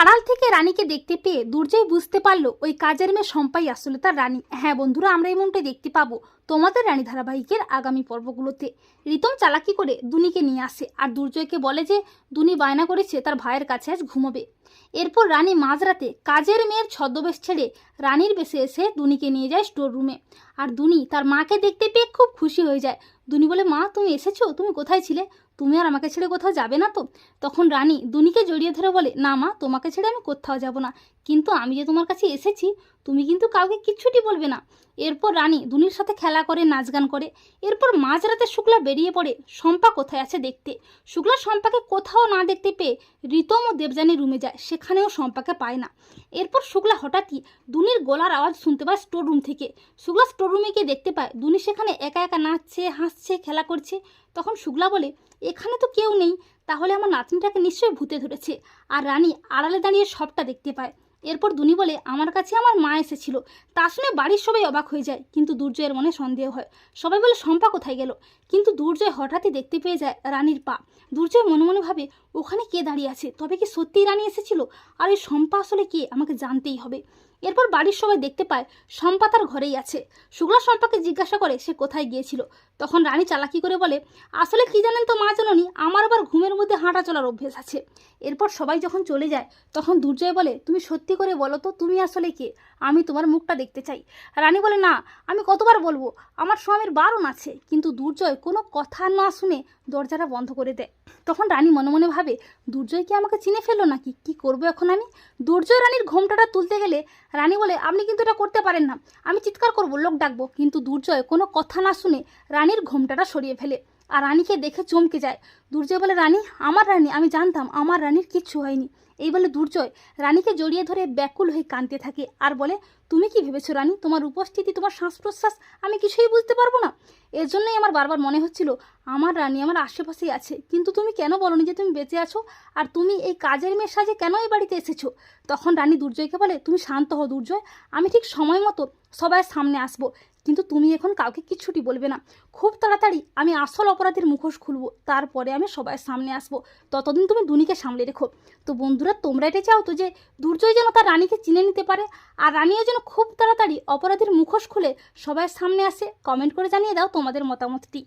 আড়াল থেকে রানীকে দেখতে পেয়ে দুর্জয় বুঝতে পারল ওই কাজের মেয়ে সম্পাই আসলে তার রানী। হ্যাঁ বন্ধুরা, আমরা এই মনটাই দেখতে পাবো। তোমাদের রানী ধারাবাহিকের আগামী পর্বগুলোতে। রিতম চালাকি করে দুনিকে নিয়ে আসে আর দুর্জয়কে বলে যে, দুনি বায়না করেছে, তার ভাইয়ের কাছে আজ ঘুমোবে। এরপর রানী মাঝরাতে কাজের মেয়ের ছদ্মবেশ ছেড়ে রানীর বেশে এসে দুনিকে নিয়ে যায় স্টোর রুমে আর দুনি তার মাকে দেখতে পেয়ে খুব খুশি হয়ে যায়। দুনি বলে, মা, তুমি এসেছ? তুমি কোথায় ছিলে? তুমি আর আমাকে ছেড়ে কোথাও যাবে না তো? তখন রানী দুনিকে জড়িয়ে ধরে বলে, না মা, তোমাকে ছেড়ে আমি কোথাও যাব না। কিন্তু আমি যে তোমার কাছে এসেছি, তুমি কিন্তু কাউকে কিচ্ছুটি বলবে না। এরপর রানী দুনির সাথে খেলা করে, নাচ গান করে। এরপর মাঝরাতে শুক্লা বেরিয়ে পড়ে। শম্পা কোথায় আছে দেখতে। শুক্লা শম্পাকে কোথাও না দেখতে পেয়ে রিতম ও দেবযানী রুমে যায়। সেখানেও শম্পাকে পায় না। এরপর শুক্লা হঠাৎই দুনির গলার আওয়াজ শুনতে পায় স্টোর রুম থেকে। শুক্লা স্টোর রুমে গিয়ে দেখতে পায় দুনি সেখানে একা একা নাচছে, হাসছে, খেলা করছে। তখন শুক্লা বলে, এখানে তো কেউ নেই। তাহলে আমার নাতনিটাকে নিশ্চয়ই ভূতে ধরেছে। আর রানী আড়ালে দাঁড়িয়ে সবটা দেখতে পায়। এরপর দুনি বলে, আমার কাছে আমার মা এসেছিল। তা শুনে বাড়ির সবাই অবাক হয়ে যায়। কিন্তু দুর্জয়ের মনে সন্দেহ হয়। সবাই বলে, শম্পা কোথায় গেল? কিন্তু দুর্জয় হঠাৎই দেখতে পেয়ে যায় রানীর পা। দুর্জয় মনে মনে ভাবে, ওখানে কে দাঁড়িয়ে আছে? তবে কি সত্যিই রানী এসেছিল? আর ওই শম্পা আসলে কে? আমাকে জানতেই হবে। এরপর বাড়ির সবাই দেখতে পায়, শম্পা তার ঘরেই আছে। শুক্লা শম্পাকে জিজ্ঞাসা করে, সে কোথায় গিয়েছিল? তখন রানী চালাকি করে বলে, আসলে কি জানেন তো মা জাননি, আমার আবার ঘুমের মধ্যে হাঁটা চলার অভ্যেস আছে। এরপর সবাই যখন চলে যায়, তখন দুর্জয় বলে, তুমি সত্যি করে বলো তো, তুমি আসলে কে? আমি তোমার মুখটা দেখতে চাই। রানী বলে, না, আমি কতবার বলব? আমার স্বামীর বারণ আছে। কিন্তু দুর্জয় কোনো কথা না শুনে দরজাটা বন্ধ করে দেয়। তখন রানী মনে মনে ভাবে, দুর্জয় কি আমাকে চিনে ফেলল নাকি? কি করব এখন আমি? দুর্জয় রানীর ঘোমটাটা তুলতে গেলে রানী বলে, আপনি কিন্তু এটা করতে পারেন না। আমি চিৎকার করব, লোক ডাকবো। কিন্তু দুর্জয় কোনো কথা না শুনে রানীর ঘোমটাটা সরিয়ে ফেলে আর রানীকে দেখে চমকে যায়। দুর্জয় বলে, রানী, আমার রানী, আমি জানতাম আমার রানীর কিচ্ছু হয়নি। এই বলে দুর্জয় রানীকে জড়িয়ে ধরে ব্যাকুল হয়ে কাঁদতে থাকে। আর বলে, তুমি কি ভেবেছো রানী? তোমার উপস্থিতি, তোমার শ্বাস প্রশ্বাস আমি কিছুই বুঝতে পারব না। এর জন্যই আমার বারবার মনে হচ্ছিল, আমার রানী আমার আশেপাশেই আছে। কিন্তু তুমি কেন বলনি যে তুমি বেঁচে আছো? আর তুমি এই কাজের মেয়ের সাজে কেন এই বাড়িতে এসেছ? তখন রানী দুর্জয়কে বলে, তুমি শান্ত হও দুর্জয়। আমি ঠিক সময় মতো সবাই সামনে আসব। কিন্তু তুমি এখন কাউকে কিচ্ছুটি বলবে না। খুব তাড়াতাড়ি আমি আসল অপরাধীর মুখোশ খুলবো, তারপরে আমি সবার সামনে আসব। ততদিন তুমি দুনিকে সামলে রেখো। তো বন্ধুরা, তোমরা এটা চাও তো যে দুর্জয় যেন তার রানীকে চিনে নিতে পারে, আর রানীও যেন খুব তাড়াতাড়ি অপরাধীর মুখোশ খুলে সবার সামনে আসে। কমেন্ট করে জানিয়ে দাও তোমাদের মতামতটি।